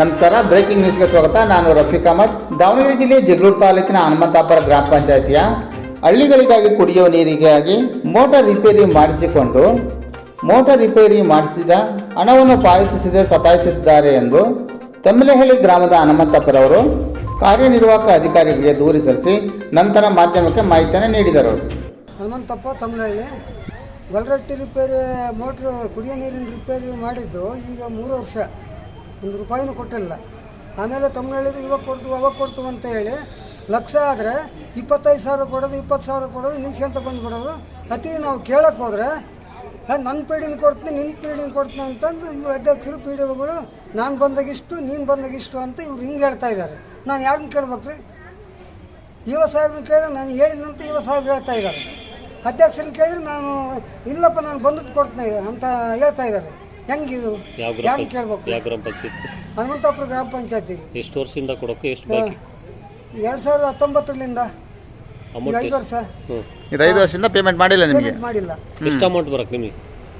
ನಮಸ್ಕಾರ ಬ್ರೇಕಿಂಗ್ ನ್ಯೂಸ್ಗೆ ಸ್ವಾಗತ. ನಾನು ರಫೀಕ್ ಅಹಮದ್. ದಾವಣಗೆರೆ ಜಿಲ್ಲೆ ಜಗಳೂರು ತಾಲೂಕಿನ ಹನುಮಂತಾಪುರ ಗ್ರಾಮ ಪಂಚಾಯಿತಿಯ ಹಳ್ಳಿಗಳಿಗಾಗಿ ಕುಡಿಯುವ ನೀರಿಗಾಗಿ ಮೋಟಾರ್ ರಿಪೇರಿ ಮಾಡಿಸಿಕೊಂಡು ಮೋಟಾರ್ ರಿಪೇರಿ ಮಾಡಿಸಿದ ಹಣವನ್ನು ಪಾವತಿಸದೆ ಸತಾಯಿಸಿದ್ದಾರೆ ಎಂದು ತಮ್ಮಿಲಹಳ್ಳಿ ಗ್ರಾಮದ ಹನುಮಂತಪ್ಪರವರು ಕಾರ್ಯನಿರ್ವಾಹಕ ಅಧಿಕಾರಿಗಳಿಗೆ ದೂರು ಸಲ್ಲಿಸಿ ನಂತರ ಮಾಧ್ಯಮಕ್ಕೆ ಮಾಹಿತಿಯನ್ನು ನೀಡಿದರು. ಹನುಮಂತಪ್ಪ ತಮ್ಮಲಹಳ್ಳಿ. ಗೊಲ್ರಟ್ಟಿ ರಿಪೇರಿ ಮೋಟ್ರ್ ಕುಡಿಯೋ ನೀರಿನ ರಿಪೇರಿ ಮಾಡಿದ್ದು ಈಗ ಮೂರು ವರ್ಷ. ಒಂದು ರೂಪಾಯಿನೂ ಕೊಟ್ಟಿಲ್ಲ. ಆಮೇಲೆ ತಮ್ಮನಹಳ್ಳಿದು ಇವಾಗ ಕೊಡ್ತು, ಅವಾಗ ಕೊಡ್ತು ಅಂತ ಹೇಳಿ ಲಕ್ಷ ಆದರೆ ಇಪ್ಪತ್ತೈದು ಸಾವಿರ ಕೊಡೋದು, ಇಪ್ಪತ್ತು ಸಾವಿರ ಕೊಡೋದು ನಿಲ್ಸ್ಕೊಂತ ಬಂದುಬಿಡೋದು. ಅತಿ ನಾವು ಕೇಳಕ್ಕೆ ಹೋದರೆ ನನ್ನ ಪೀಡಿನ ಕೊಡ್ತೀನಿ ನಿನ್ನ ಪೀಡಿನ ಕೊಡ್ತೀನಿ ಅಂತಂದು ಇವ್ರು ಅಧ್ಯಕ್ಷರು ಪಿ ಡಿ ಒಗಳು ನಾನು ಬಂದಾಗಿಷ್ಟು ನೀನು ಬಂದಾಗಿಷ್ಟು ಅಂತ ಇವ್ರು ಹಿಂಗೆ ಹೇಳ್ತಾ ಇದ್ದಾರೆ. ನಾನು ಯಾರನ್ನ ಕೇಳ್ಬೇಕ್ರಿ? ಯುವ ಸಾಹೇಬ್ರನ್ನ ಕೇಳಿದ್ರೆ ನಾನು ಹೇಳಿದಂತ ಯುವ ಸಾಹೇಬ್ರು ಹೇಳ್ತಾ ಇದ್ದಾರೆ. ಅಧ್ಯಕ್ಷರನ್ನ ಕೇಳಿದ್ರೆ ನಾನು, ಇಲ್ಲಪ್ಪ, ನಾನು ಬಂದದ್ದು ಕೊಡ್ತೀನಿ ಅಂತ ಹೇಳ್ತಾ ಇದ್ದಾರೆ. ಹೆಂಗಿದು ಯಾವ ಗ್ರಾಮ ಕೇಳ್ಬೇಕು? ಯಾವ ಗ್ರಾಮ ಪಂಚಾಯಿತಿ? ಹನುಮಂತಾಪುರ ಗ್ರಾಮ ಪಂಚಾಯತಿ. ಎಷ್ಟು ವರ್ಷದಿಂದ ಕೊಡೋಕೆ ಎಷ್ಟು ಬಾಕಿ? ಎರಡು ಸಾವಿರದ ಹತ್ತೊಂಬತ್ತರಿಂದ. ಈಗ ಅಮೌಂಟ್ ಐದು ವರ್ಷ. ಹ್ಞೂ ಇದು ಐದು ವರ್ಷದಿಂದ ಪೇಮೆಂಟ್ ಮಾಡಿಲ್ಲ ನಿಮಗೆ? ಪೇಮೆಂಟ್ ಮಾಡಿಲ್ಲ. ಎಷ್ಟು ಅಮೌಂಟ್ ಬರಕ್ಕೆ ನಿಮಗೆ?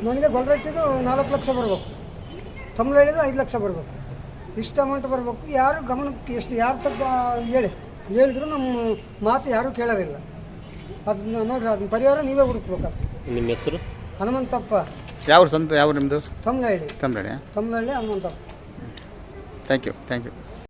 ನನಗೆ ಗೊಲ್ರಟ್ಟಿದು ನಾಲ್ಕು ಲಕ್ಷ ಬರಬೇಕು. ತಮಿಳಿದು ಐದು ಲಕ್ಷ ಬರಬೇಕು. ಇಷ್ಟು ಅಮೌಂಟ್ ಬರಬೇಕು. ಯಾರು ಗಮನಕ್ಕೆ ಎಷ್ಟು ಯಾರು ತಗ ಹೇಳಿ. ಹೇಳಿದ್ರು ನಮ್ಮ ಮಾತು ಯಾರೂ ಕೇಳೋದಿಲ್ಲ. ಅದನ್ನ ನೋಡ್ರಿ ಅದನ್ನ ಪರಿಹಾರ ನೀವೇ ಹುಡುಕ್ಬೇಕು ನಿಮ್ಮ ಹೆಸರು? ಹನುಮಂತಪ್ಪ. ಯಾವ ಸ್ವಂತ ಯಾವ ನಿಮ್ಮದು Tamilahalli Tammaranna Tamilahalli Hanumanthappa thank you thank you